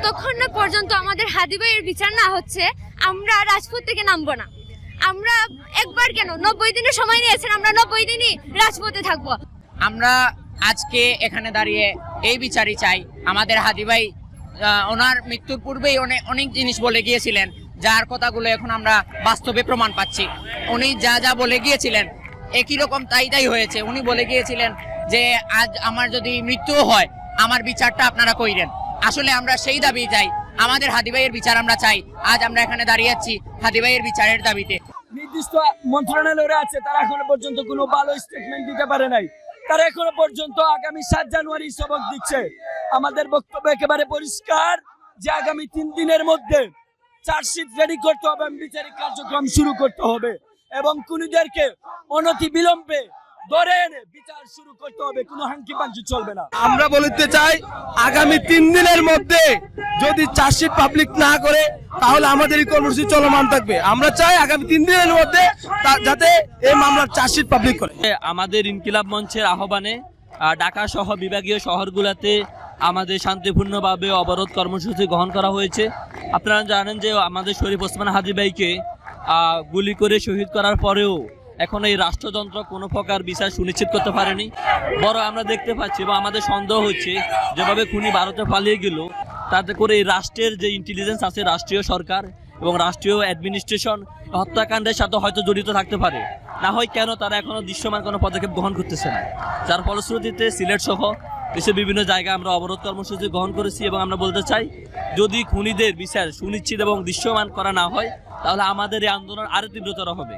যতক্ষণ না পর্যন্ত আমাদের হাদি ভাইয়ের বিচার না হচ্ছে, আমরা রাজপথ থেকে নামবো না। আমরা একবার কেন? নব্বই দিনের সময় নিয়েছেন, আমরা নব্বই দিনই রাজপথে থাকব। আমরা আজকে এখানে দাঁড়িয়ে এই বিচারই চাই। আমাদের হাদি ভাই ওনার মৃত্যুর পূর্বেই অনেক অনেক জিনিস বলে গিয়েছিলেন, যার কথাগুলো এখন আমরা বাস্তবে প্রমাণ পাচ্ছি। উনি যা যা বলে গিয়েছিলেন, একই রকম তাই তাই হয়েছে। উনি বলে গিয়েছিলেন যে, আজ আমার যদি মৃত্যু হয়, আমার বিচারটা আপনারা কইরেন। আসলে আমরা সেই দাবি চাই। আমাদের হাদি ভাইয়ের বিচার আমরা চাই। আজ আমরা এখানে দাঁড়িয়ে আছি হাদি ভাইয়ের বিচারের দাবিতে। নির্দিষ্ট মন্ত্রণালয়ে আছে, তারা এখনও পর্যন্ত কোনো ভালো স্টেটমেন্ট দিতে পারে নাই। তারা এখনও পর্যন্ত আগামী সাত জানুয়ারি সবক দিচ্ছে। আমাদের বক্তব্য একেবারে পরিষ্কার যে আগামী তিন দিনের মধ্যে চার্জশিট রেডি করতে হবে বিচারিক কার্যক্রম শুরু করতে হবে এবং খুনিদেরকে অনতি বিলম্বে ধরে এনে বিচার শুরু করতে হবে কোনো হাঙ্কি পাঞ্চি চলবে না। আমরা বলতে চাই আগামী তিন দিনের মধ্যে যদি চার্জশিট পাবলিক না করে তাহলে আমাদের এই কর্মসূচি চলমান থাকবে। আমরা চাই আগামী তিন দিনের মধ্যে তা- যাতে এই মামলার চার্জশিট পাবলিক করে। আমাদের ইনকিলাব মঞ্চের আহ্বানে আহ, ঢাকা সহ বিভাগীয় শহরগুলোতে আমাদের শান্তিপূর্ণভাবে অবরোধ কর্মসূচি গ্রহণ করা হয়েছে। আপনারা জানেন যে আমাদের শরীফ ওসমান হাজি ভাইকে আহ, গুলি করে শহীদ করার পরেও এখন এই রাষ্ট্রযন্ত্র কোনো প্রকার বিচার সুনিশ্চিত করতে পারেনি। বড় আমরা দেখতে পাচ্ছি এবং আমাদের সন্দেহ হচ্ছে, যেভাবে খুনি ভারতে পালিয়ে গেল, তাতে করে এই রাষ্ট্রের যে ইন্টেলিজেন্স আছে, রাষ্ট্রীয় সরকার এবং রাষ্ট্রীয় অ্যাডমিনিস্ট্রেশন হত্যাকাণ্ডের সাথে হয়তো জড়িত থাকতে পারে। না হয় কেন তারা এখনও দৃশ্যমান কোনো পদক্ষেপ গ্রহণ করতেছে না। যার ফলশ্রুতিতে সিলেট সহ দেশের বিভিন্ন জায়গায় আমরা অবরোধ কর্মসূচি গ্রহণ করেছি এবং আমরা বলতে চাই, যদি খুনিদের বিচার সুনিশ্চিত এবং দৃশ্যমান করা না হয়, তাহলে আমাদের এই আন্দোলন আরও তীব্রতর হবে।